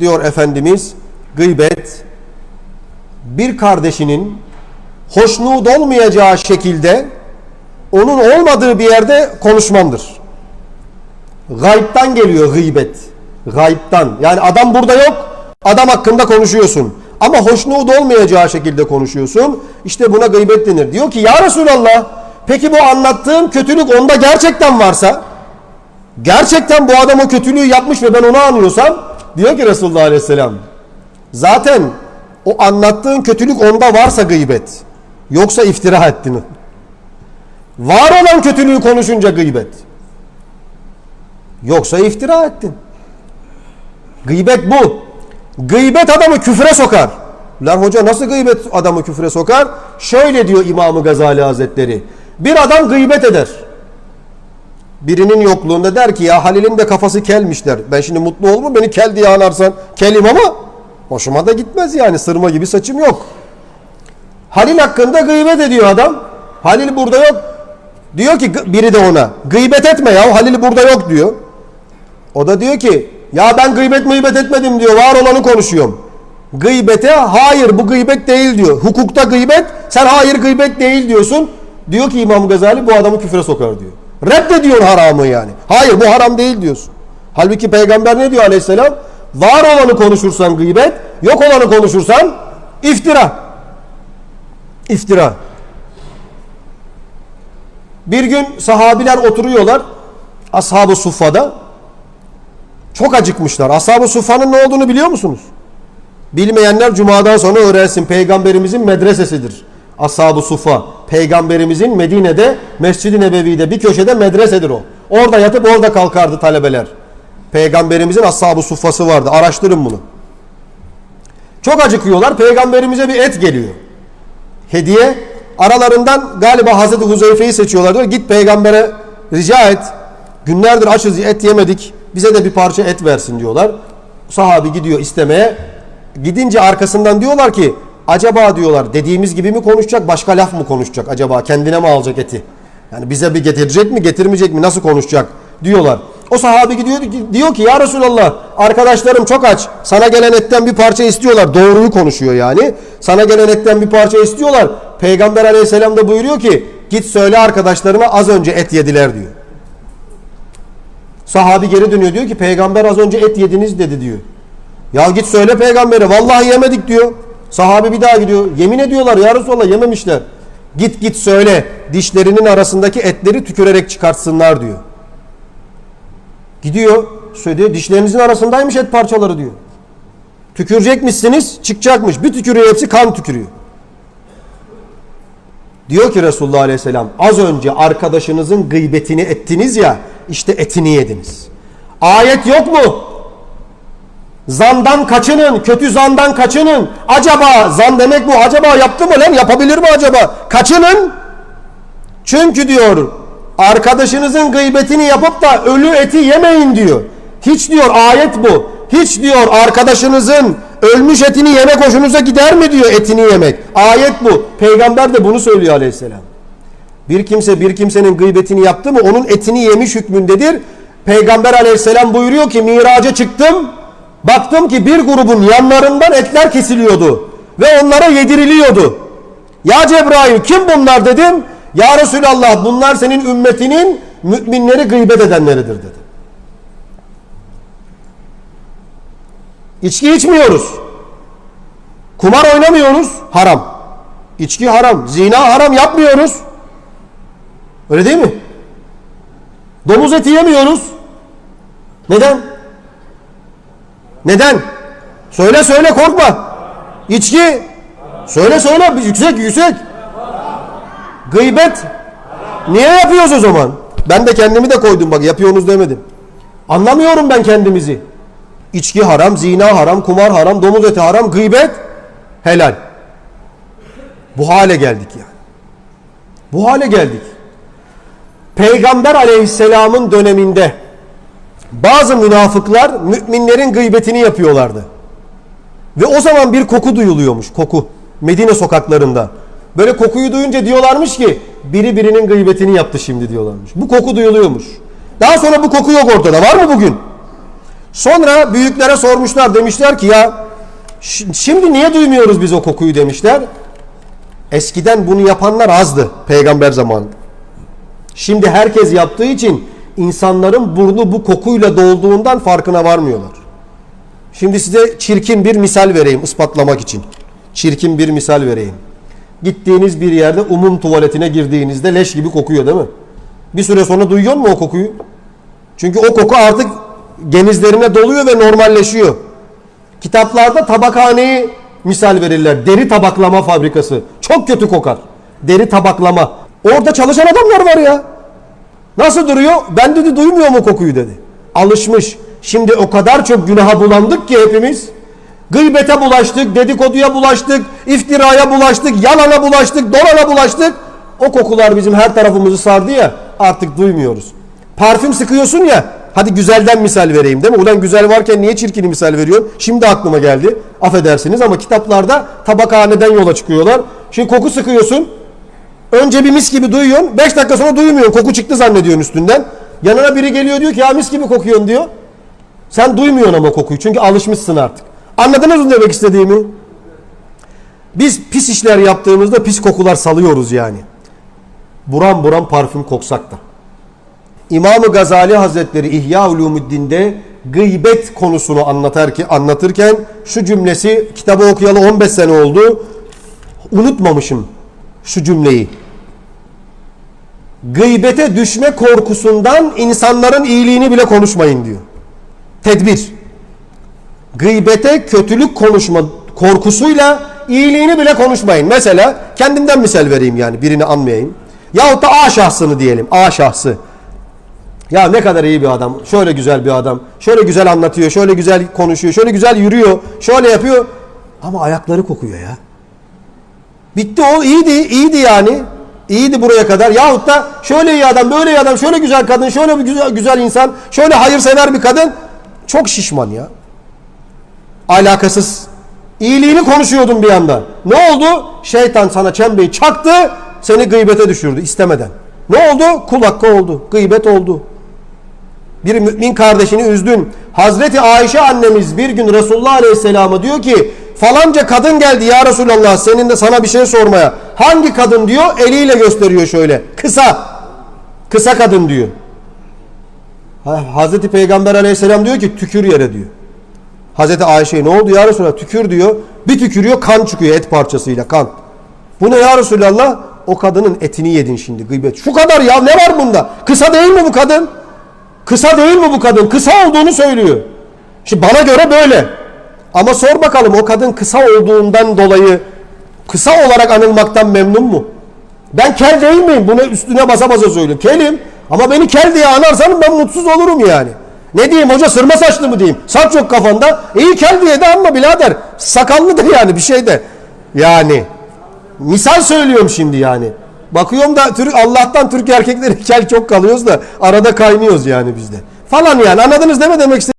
diyor Efendimiz gıybet bir kardeşinin hoşnut olmayacağı şekilde onun olmadığı bir yerde konuşmandır. Gaybtan geliyor gıybet. Gaybtan. Yani adam burada yok. Adam hakkında konuşuyorsun. Ama hoşnut olmayacağı şekilde konuşuyorsun. İşte buna gıybet denir. Diyor ki ya Resulallah peki bu anlattığım kötülük onda gerçekten varsa gerçekten bu adam o kötülüğü yapmış ve ben onu anlıyorsam diyor ki Resulullah Aleyhisselam zaten o anlattığın kötülük onda varsa gıybet. Yoksa iftira ettin. Var olan kötülüğü konuşunca gıybet. Yoksa iftira ettin. Gıybet bu. Gıybet adamı küfre sokar. Lan hoca nasıl gıybet adamı küfre sokar? Şöyle diyor İmam-ı Gazali Hazretleri. Bir adam gıybet eder. Birinin yokluğunda der ki ya Halil'in de kafası kelmiş der. Ben şimdi mutlu olmam beni kel diye anarsan kelim ama hoşuma da gitmez yani sırma gibi saçım yok. Halil hakkında gıybet ediyor adam. Halil burada yok. Diyor ki biri de ona gıybet etme ya Halil burada yok diyor. O da diyor ki ya ben gıybet mıybet etmedim diyor. Var olanı konuşuyorum. Gıybete hayır bu gıybet değil diyor. Hukukta gıybet sen hayır gıybet değil diyorsun. Diyor ki İmam Gazali bu adamı küfre sokar diyor. Reddediyor haramı yani. Hayır bu haram değil diyorsun. Halbuki peygamber ne diyor aleyhisselam? Var olanı konuşursan gıybet, yok olanı konuşursan iftira. İftira. Bir gün sahabiler oturuyorlar Ashab-ı Suffa'da. Çok acıkmışlar. Ashab-ı Suffa'nın ne olduğunu biliyor musunuz? Bilmeyenler cumadan sonra öğrensin. Peygamberimizin medresesidir. Ashab-ı Suffa. Peygamberimizin Medine'de Mescid-i Nebevi'de bir köşede medresedir o. Orada yatıp orada kalkardı talebeler. Peygamberimizin Ashab-ı Suffa'sı vardı. Araştırın bunu. Çok acıkıyorlar. Peygamberimize bir et geliyor. Hediye. Aralarından galiba Hazreti Huzeyfe'yi seçiyorlar. Diyor git peygambere rica et. Günlerdir açız et yemedik. Bize de bir parça et versin diyorlar. Sahabi gidiyor istemeye. Gidince arkasından diyorlar ki acaba diyorlar dediğimiz gibi mi konuşacak başka laf mı konuşacak acaba kendine mi alacak eti? Yani bize bir getirecek mi getirmeyecek mi nasıl konuşacak diyorlar. O sahabi gidiyor diyor ki ya Resulallah arkadaşlarım çok aç. Sana gelen etten bir parça istiyorlar. Doğruyu konuşuyor yani. Sana gelen etten bir parça istiyorlar. Peygamber aleyhisselam da buyuruyor ki git söyle arkadaşlarıma az önce et yediler diyor. Sahabi geri dönüyor diyor ki peygamber az önce et yediniz dedi diyor. Ya git söyle peygambere vallahi yemedik diyor. Sahabi bir daha gidiyor. Yemin ediyorlar ya Resulallah yememişler. Git git söyle dişlerinin arasındaki etleri tükürerek çıkartsınlar diyor. Gidiyor söylüyor dişlerinizin arasındaymış et parçaları diyor. Tükürecekmişsiniz çıkacakmış. Bir tükürüyor hepsi kan tükürüyor. Diyor ki Resulullah Aleyhisselam az önce arkadaşınızın gıybetini ettiniz ya işte etini yediniz. Ayet yok mu? Zandan kaçının, kötü zandan kaçının. Acaba zan demek bu. Acaba yaptı mı lan? Yapabilir mi acaba? Kaçının. Çünkü diyor arkadaşınızın gıybetini yapıp da ölü eti yemeyin diyor. Hiç diyor ayet bu. Hiç diyor arkadaşınızın ölmüş etini yemek hoşunuza gider mi diyor etini yemek. Ayet bu. Peygamber de bunu söylüyor aleyhisselam. Bir kimse bir kimsenin gıybetini yaptı mı onun etini yemiş hükmündedir. Peygamber aleyhisselam buyuruyor ki miraca çıktım. Baktım ki bir grubun yanlarından etler kesiliyordu. Ve onlara yediriliyordu. Ya Cebrail kim bunlar dedim. Ya Resulallah bunlar senin ümmetinin müminleri gıybet edenleridir dedi. İçki içmiyoruz. Kumar oynamıyoruz. Haram. İçki haram. Zina haram yapmıyoruz. Öyle değil mi? Domuz eti yemiyoruz. Neden? Neden? Söyle söyle korkma. İçki. Söyle söyle yüksek yüksek. Gıybet. Niye yapıyoruz o zaman? Ben de kendimi de koydum bak yapıyorsunuz demedim. Anlamıyorum ben kendimizi. İçki haram, zina haram, kumar haram, domuz eti haram, gıybet helal. Bu hale geldik yani. Bu hale geldik. Peygamber aleyhisselamın döneminde bazı münafıklar müminlerin gıybetini yapıyorlardı. Ve o zaman bir koku duyuluyormuş. Koku. Medine sokaklarında. Böyle kokuyu duyunca diyorlarmış ki biri birinin gıybetini yaptı şimdi diyorlarmış. Bu koku duyuluyormuş. Daha sonra bu koku yok ortada. Var mı bugün? Sonra büyüklere sormuşlar demişler ki ya şimdi niye duymuyoruz biz o kokuyu demişler. Eskiden bunu yapanlar azdı peygamber zamanında. Şimdi herkes yaptığı için insanların burnu bu kokuyla dolduğundan farkına varmıyorlar. Şimdi size çirkin bir misal vereyim ispatlamak için. Çirkin bir misal vereyim. Gittiğiniz bir yerde umum tuvaletine girdiğinizde leş gibi kokuyor değil mi? Bir süre sonra duyuyor mu o kokuyu? Çünkü o koku artık genizlerine doluyor ve normalleşiyor. Kitaplarda tabakhaneyi misal verirler. Deri tabaklama fabrikası. Çok kötü kokar. Deri tabaklama. Orada çalışan adamlar var ya. Nasıl duruyor? Ben dedi duymuyor mu kokuyu dedi. Alışmış. Şimdi o kadar çok günaha bulandık ki hepimiz. Gıybete bulaştık, dedikoduya bulaştık, iftiraya bulaştık, yalana bulaştık, dolana bulaştık. O kokular bizim her tarafımızı sardı ya artık duymuyoruz. Parfüm sıkıyorsun ya hadi güzelden misal vereyim değil mi? Ulan güzel varken niye çirkini misal veriyorsun? Şimdi aklıma geldi. Affedersiniz ama kitaplarda tabakhaneden yola çıkıyorlar. Şimdi koku sıkıyorsun. Önce bir mis gibi duyuyorsun. 5 dakika sonra duymuyorsun. Koku çıktı zannediyorsun üstünden. Yanına biri geliyor diyor ki ya mis gibi kokuyorsun diyor. Sen duymuyorsun ama kokuyu. Çünkü alışmışsın artık. Anladınız mı demek istediğimi? Biz pis işler yaptığımızda pis kokular salıyoruz yani. Buram buram parfüm koksak da. İmam-ı Gazali Hazretleri İhya Ulumuddin'de gıybet konusunu anlatar ki anlatırken şu cümlesi kitabı okuyalı 15 sene oldu. Unutmamışım şu cümleyi. Gıybete düşme korkusundan insanların iyiliğini bile konuşmayın diyor. Tedbir. Gıybete kötülük konuşma korkusuyla iyiliğini bile konuşmayın. Mesela kendimden misal vereyim yani birini anmayayım. Yahut da A şahsını diyelim. A şahsı. Ya ne kadar iyi bir adam. Şöyle güzel bir adam. Şöyle güzel anlatıyor. Şöyle güzel konuşuyor. Şöyle güzel yürüyor. Şöyle yapıyor. Ama ayakları kokuyor ya. Bitti o iyiydi. iyiydi yani. İyiydi buraya kadar. Yahut da şöyle iyi adam, böyle iyi adam, şöyle güzel kadın, şöyle bir güzel, güzel insan, şöyle hayırsever bir kadın. Çok şişman ya. Alakasız. İyiliğini konuşuyordun bir anda. Ne oldu? Şeytan sana çembeyi çaktı, seni gıybete düşürdü istemeden. Ne oldu? Kul hakkı oldu. Gıybet oldu. Bir mümin kardeşini üzdün. Hazreti Ayşe annemiz bir gün Resulullah Aleyhisselam'a diyor ki falanca kadın geldi ya Resulallah senin de sana bir şey sormaya. Hangi kadın diyor? Eliyle gösteriyor şöyle. Kısa. Kısa kadın diyor. Ha, Hazreti Peygamber Aleyhisselam diyor ki tükür yere diyor. Hazreti Ayşe ne oldu ya Resulallah? Tükür diyor. Bir tükürüyor kan çıkıyor et parçasıyla kan. Bu ne ya Resulallah? O kadının etini yedin şimdi gıybet. Şu kadar ya ne var bunda? Kısa değil mi bu kadın? Kısa değil mi bu kadın? Kısa olduğunu söylüyor. Şimdi bana göre böyle. Ama sor bakalım o kadın kısa olduğundan dolayı kısa olarak anılmaktan memnun mu? Ben kel değil miyim? Bunu üstüne basa basa söylüyorum. Kelim. Ama beni kel diye anarsan ben mutsuz olurum yani. Ne diyeyim hoca sırma saçlı mı diyeyim? Saç yok kafanda. İyi kel diye de anma birader. Sakallı da yani bir şey de. Yani. Misal söylüyorum şimdi yani. Bakıyorum da Türk Allah'tan Türk erkekleri kel çok kalıyoruz da arada kaynıyoruz yani bizde. Falan yani anladınız değil mi demek istediğim?